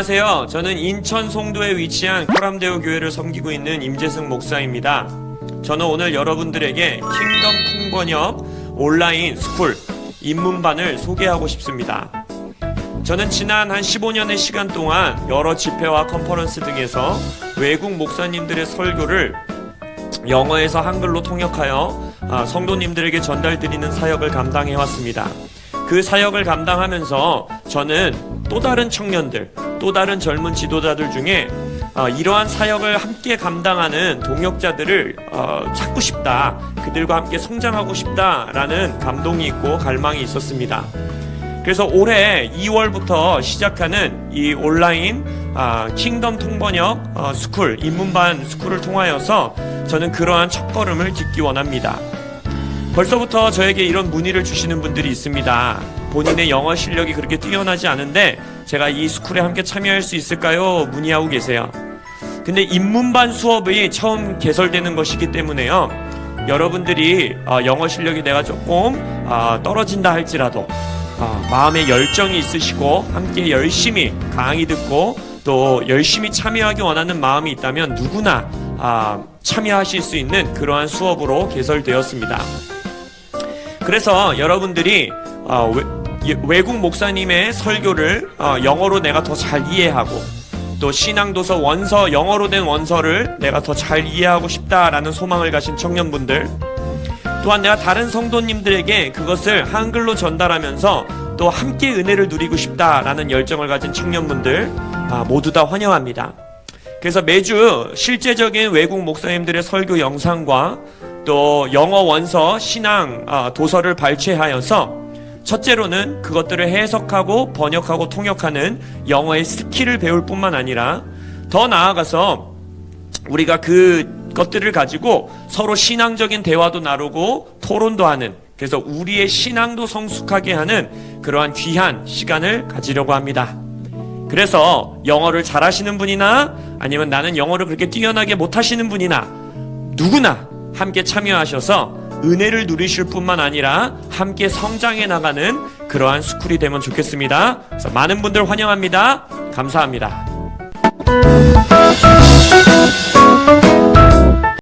안녕하세요. 저는 인천 송도에 위치한 코람데오 교회를 섬기고 있는 임재승 목사입니다. 저는 오늘 여러분들에게 킹덤 통번역 온라인 스쿨 입문반을 소개하고 싶습니다. 저는 지난 한 15년의 시간 동안 여러 집회와 컨퍼런스 등에서 외국 목사님들의 설교를 영어에서 한글로 통역하여 아, 성도님들에게 전달드리는 사역을 감당해 왔습니다. 그 사역을 감당하면서 저는 또 다른 청년들, 또 다른 젊은 지도자들 중에 어, 이러한 사역을 함께 감당하는 동역자들을 어, 찾고 싶다. 그들과 함께 성장하고 싶다라는 감동이 있고 갈망이 있었습니다. 그래서 올해 2월부터 시작하는 이 온라인 아, 킹덤 통번역 어, 스쿨 입문반 스쿨을 통하여서 저는 그러한 첫걸음을 딛기 원합니다. 벌써부터 저에게 이런 문의를 주시는 분들이 있습니다. 본인의 영어 실력이 그렇게 뛰어나지 않은데 제가 이 스쿨에 함께 참여할 수 있을까요? 문의하고 계세요. 근데 입문반 수업이 처음 개설되는 것이기 때문에요. 여러분들이 어, 영어 실력이 내가 조금 어, 떨어진다 할지라도 어, 마음에 열정이 있으시고 함께 열심히 강의 듣고 또 열심히 참여하기 원하는 마음이 있다면 누구나 아, 참여하실 수 있는 그러한 수업으로 개설되었습니다. 그래서 여러분들이 어, 외, 외국 목사님의 설교를 어, 영어로 내가 더 잘 이해하고 또 신앙도서 원서 영어로 된 원서를 내가 더 잘 이해하고 싶다라는 소망을 가진 청년분들 또한 내가 다른 성도님들에게 그것을 한글로 전달하면서 또 함께 은혜를 누리고 싶다라는 열정을 가진 청년분들 아, 모두 다 환영합니다. 그래서 매주 실제적인 외국 목사님들의 설교 영상과 또 영어 원서 신앙 아, 도서를 발췌하여서 첫째로는 그것들을 해석하고 번역하고 통역하는 영어의 스킬을 배울 뿐만 아니라 더 나아가서 우리가 그 것들을 가지고 서로 신앙적인 대화도 나누고 토론도 하는 그래서 우리의 신앙도 성숙하게 하는 그러한 귀한 시간을 가지려고 합니다. 그래서 영어를 잘하시는 분이나 아니면 나는 영어를 그렇게 뛰어나게 못하시는 분이나 누구나 함께 참여하셔서 은혜를 누리실 뿐만 아니라 함께 성장해 나가는 그러한 스쿨이 되면 좋겠습니다. 그래서 많은 분들 환영합니다. 감사합니다.